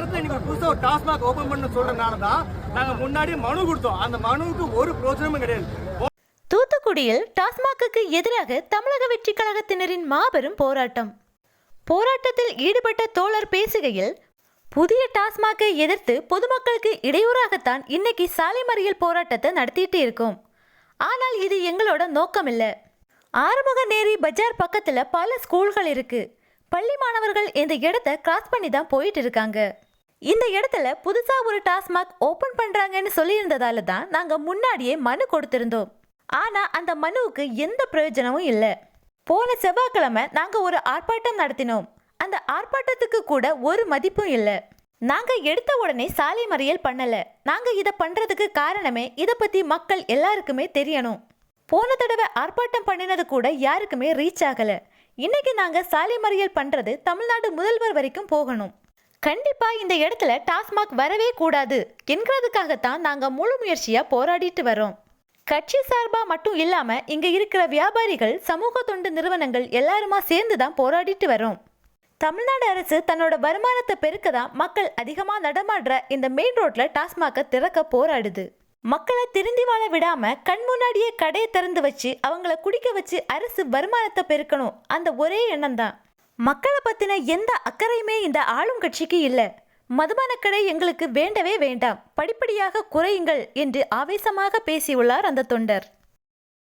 நேரத்தில் இன்னைக்கு புதுசாக ஒரு டாஸ்மாக் ஓபன் பண்ண சொல்றதுனால தான் நாங்கள் முன்னாடி மனு கொடுத்தோம். அந்த மனுவுக்கு ஒரு பிரோஜனமும் கிடையாது. தூத்துக்குடியில் டாஸ்மாக்கு எதிராக தமிழக வெற்றி கழகத்தினரின் மாபெரும் போராட்டம். போராட்டத்தில் ஈடுபட்ட தோழர் பேசுகையில் புதிய டாஸ்மாகை எதிர்த்து பொதுமக்களுக்கு இடையூறாகத்தான் இன்னைக்கு சாலை மறியல் போராட்டத்தை நடத்திட்டு இருக்கோம். ஆனால் இது எங்களோட நோக்கம் இல்லை ஆறுமுக நேரி பஜார் பக்கத்தில் பல ஸ்கூல்கள் இருக்கு. பள்ளி மாணவர்கள் இந்த இடத்த கிராஸ் பண்ணி தான் போயிட்டு இருக்காங்க. இந்த இடத்துல புதுசாக ஒரு டாஸ்மாக் ஓப்பன் பண்ணுறாங்கன்னு சொல்லியிருந்ததால தான் நாங்கள் முன்னாடியே மனு கொடுத்திருந்தோம். ஆனால் அந்த மனுவுக்கு எந்த பிரயோஜனமும் இல்லை. போன செவ்வாய்க்கிழமை நாங்கள் ஒரு ஆர்ப்பாட்டம் நடத்தினோம். அந்த ஆர்ப்பாட்டத்துக்கு கூட ஒரு மதிப்பும் இல்லை. நாங்கள் எடுத்த உடனே சாலை மறியல் பண்ணலை. நாங்கள் இதை பண்ணுறதுக்கு காரணமே இதை பற்றி மக்கள் எல்லாருக்குமே தெரியணும். போன தடவை ஆர்ப்பாட்டம் பண்ணினது கூட யாருக்குமே ரீச் ஆகலை. இன்னைக்கு நாங்கள் சாலை மறியல் பண்ணுறது தமிழ்நாடு முதல்வர் வரைக்கும் போகணும். கண்டிப்பா இந்த இடத்துல டாஸ்மாக் வரவே கூடாது என்கிறதுக்காகத்தான் நாங்க முழு முயற்சியா போராடிட்டு வரோம் கட்சி சார்பா மட்டும் இல்லாம இங்க இருக்கிற வியாபாரிகள் சமூக தொண்டு நிறுவனங்கள் எல்லாருமா சேர்ந்து தான் போராடிட்டு வரோம் தமிழ்நாடு அரசு தன்னோட வருமானத்தை பெருக்க தான் மக்கள் அதிகமா நடமாடுற இந்த மெயின் ரோட்ல டாஸ்மாக திறக்க போராடுது. மக்களை திருந்தி வாழ விடாம கண் முன்னாடியே கடையை திறந்து வச்சு அவங்கள குடிக்க வச்சு அரசு வருமானத்தை பெருக்கணும் அந்த ஒரே எண்ணம் தான் மக்களை பத்தின எந்த அக்கறையுமே இந்த ஆளும் கட்சிக்கு இல்லை. மதுபானக்கடை எங்களுக்கு வேண்டவே வேண்டாம். படிப்படியாக குறையுங்கள் என்று ஆவேசமாக பேசியுள்ளார் அந்த தொண்டர்.